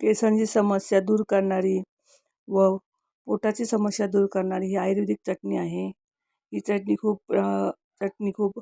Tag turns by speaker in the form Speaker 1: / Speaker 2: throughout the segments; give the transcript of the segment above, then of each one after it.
Speaker 1: केसांची समस्या दूर करणारी व पोटाची समस्या दूर करणारी ही आयुर्वेदिक चटणी आहे. ही चटणी खूप चटणी खूप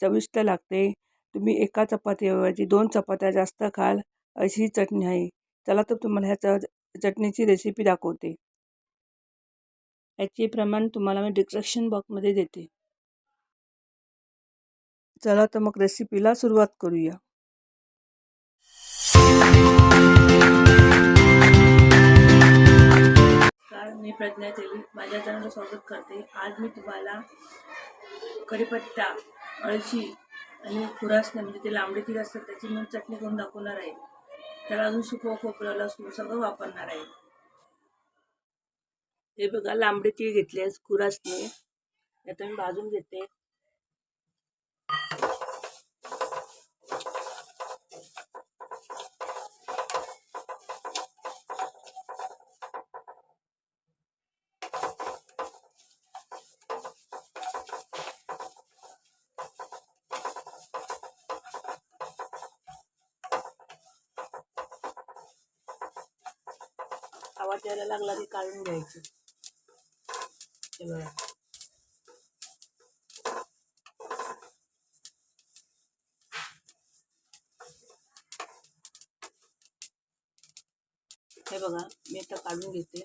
Speaker 1: चविष्ट लागते. तुम्ही एका चपातीऐवजी दोन चपात्या जास्त खाल अशी ही चटणी आहे. चला तर तुम्हाला ह्या च चटणीची रेसिपी दाखवते. याचे प्रमाण तुम्हाला मी डिस्क्रिप्शन बॉक्समध्ये देते. चला तर मग रेसिपीला सुरुवात करूया. मी प्रज्ञा तेली माझ्या चॅनलला स्वागत करते. आज मी तुम्हाला कढीपत्ता अळशी आणि खुरासणे म्हणजे ते लांबडे तीळ असतात त्याची मी चटणी करून दाखवणार आहे. त्याला अजून सुकं खोकलं लसूण सगळं वापरणार आहे. हे बघा लांबडे तीळ घेतले खुरासणे आता मी भाजून घेते. आवाज यायला लागला की काढून घ्यायची. हे बघा. हे बघा मी आता काढून घेते.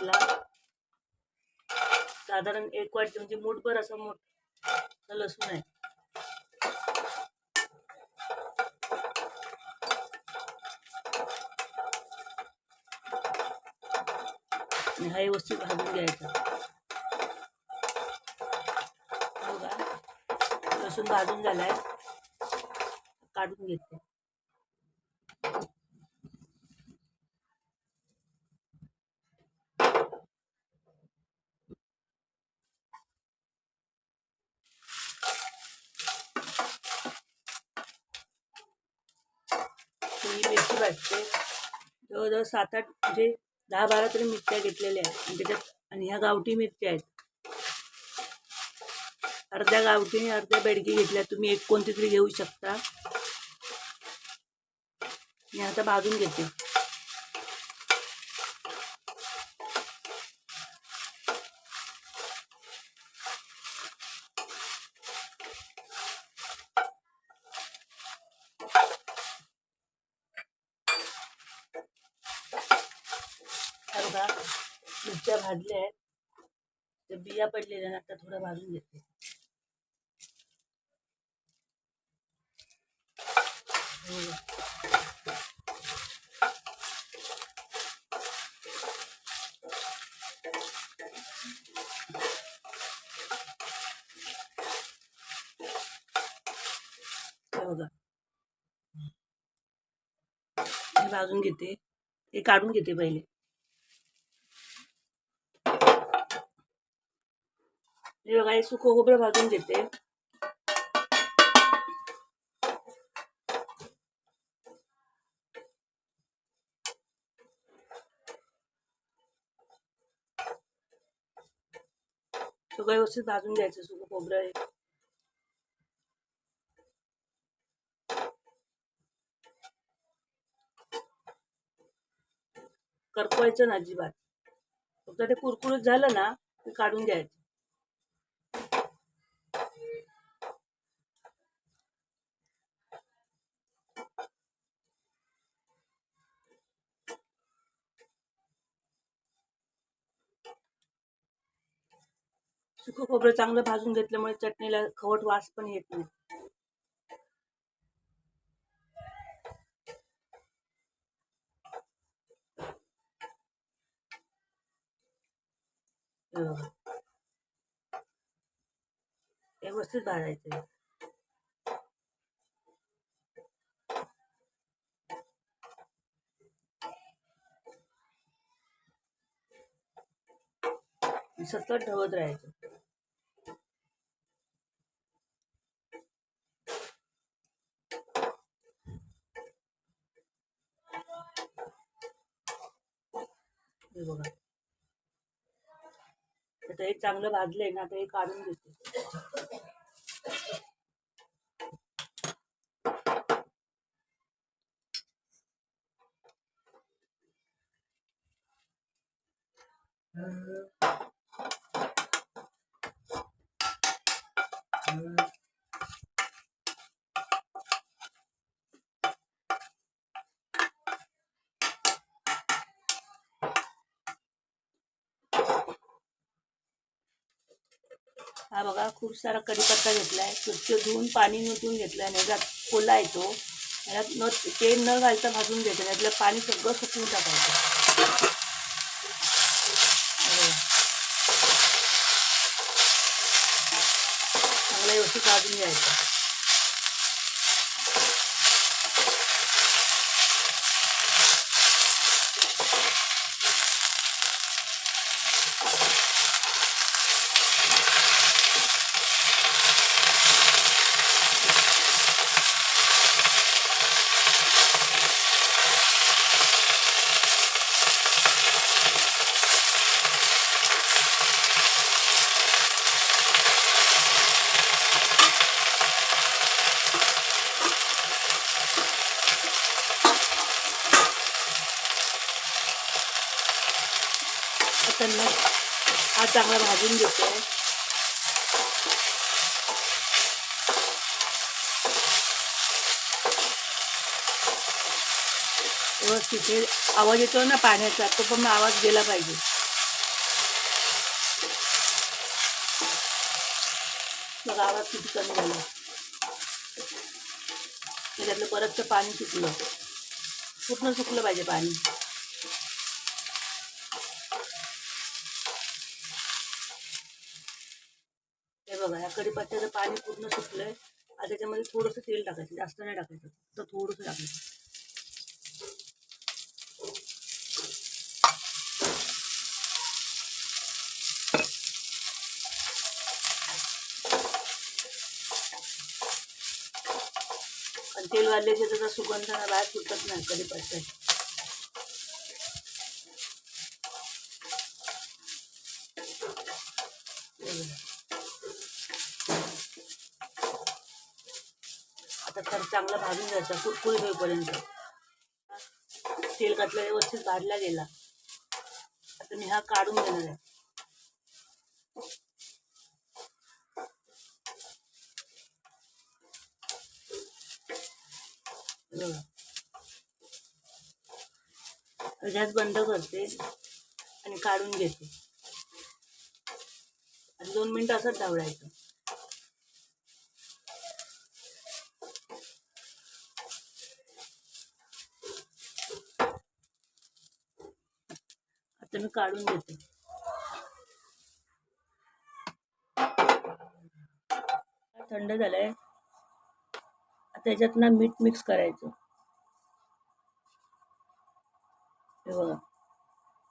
Speaker 1: आपला घेतला साधारण एक वाटी म्हणजे मूठभर असं मोठ. लसूण आहे. आणि हा व्यवस्थित भाजून घ्यायचा. बघा लसूण भाजून झालाय. काढून घेते ही मिरची भाजते जवळजवळ सात आठ म्हणजे दहा बारा तरी मिरच्या घेतलेल्या आहेत. आणि त्याच्यात आणि ह्या गावठी मिरच्या आहेत. अर्ध्या गावठी अर्ध्या बेडकी घेतल्या. तुम्ही एक कोणती तरी घेऊ शकता. मी आता भाजून घेते. मिरच्या भाजल्या आहेत त्या बिया पडलेल्या आता थोडं भाजून घेते बघा हे भाजून घेते हे काढून घेते पहिले. हे बघा हे सुकं खोबरं भाजून घेते सगळं व्यवस्थित भाजून घ्यायचं सुकं खोबरं आहे करपवायचं ना अजिबात फक्त ते कुरकुरीत झालं ना ते काढून घ्यायचं सुकं खोबरं चांगलं भाजून घेतल्यामुळे चटणीला खवट वास पण येत नाही Yeah. व्यवस्थित भाजायचं सतत ढवत राहायचं. हे बघा. आता हे चांगलं भाजलंय ना आता हे काढून घेते. हा बघा खूप सारा कढीपत्ता घेतलाय. स्वच्छ धुवून पाणी निवडून घेतलाय आणि खोला कोला येतो याला न तेल न घालता भाजून घ्यायचं यातलं पाणी सगळं सुकून टाकायचं. हे बघा. चांगलं चांगलं भाजून घेतो. तिथे आवाज येतो ना पाण्याचा तो पण आवाज गेला पाहिजे. मग आवाज किती कमी झाला. त्याच्यातलं परतचं पाणी सुकलं पूर्ण सुकलं पाहिजे पाणी. बघा या कढीपत्त्याचं पाणी पूर्ण सुकलंय आता त्याच्यामध्ये थोडंसं तेल टाकायचं जास्त नाही टाकायचं. तर थोडंसं टाकायचं. आणि तेल वाढल्याचे त्याचा सुगंध ना बाहेर सुटत नाही कढीपत्त्यात. Thank you. तर चांगलं भाजून जायचं कुरकुरी होईपर्यंत. तेल घातलं व्यवस्थित भाजला गेला. आता मी हा काढून घेणार आहे. गॅस बंद करते आणि काढून घेते. आणि दोन मिनिटं असंच धावडायचं आता मी काढून घेते थंड झालंय. आता याच्यात ना मीठ मिक्स करायचं. हे बघा.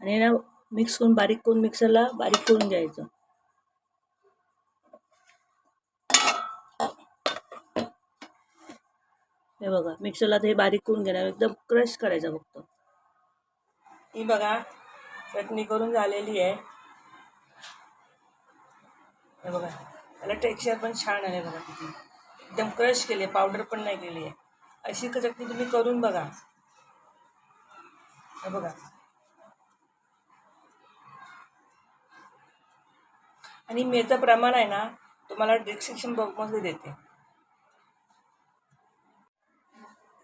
Speaker 1: आणि ना मिक्स करून बारीक करून मिक्सरला बारीक करून घ्यायचं. हे बघा मिक्सरला ते बारीक करून घेणार. एकदम क्रश करायचं फक्त. ही बघा चटणी करून झालेली आहे. हे बघा त्याला टेक्स्चर पण छान आहे बघा किती. एकदम क्रश केली आहे पावडर पण नाही केली आहे. अशी चटणी तुम्ही करून बघा. हे बघा. आणि मेचं प्रमाण आहे ना तुम्हाला डिस्क्रिप्शन बॉक्समध्ये देते.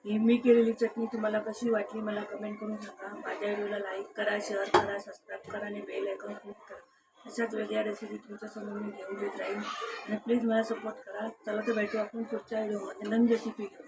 Speaker 1: ही मी केलेली चटणी तुम्हाला कशी वाटली मला कमेंट करून सांगा. माझ्या व्हिडिओला लाईक करा शेअर करा सबस्क्राईब करा आणि बेल आयकॉन क्लिक करा. अशाच वेगळ्या रेसिपी तुमच्यासमोर मी घेऊन देत राहील आणि प्लीज मला सपोर्ट करा. चला तर भेटू आपण पुढच्या व्हिडिओमध्ये नवीन रेसिपी घेऊ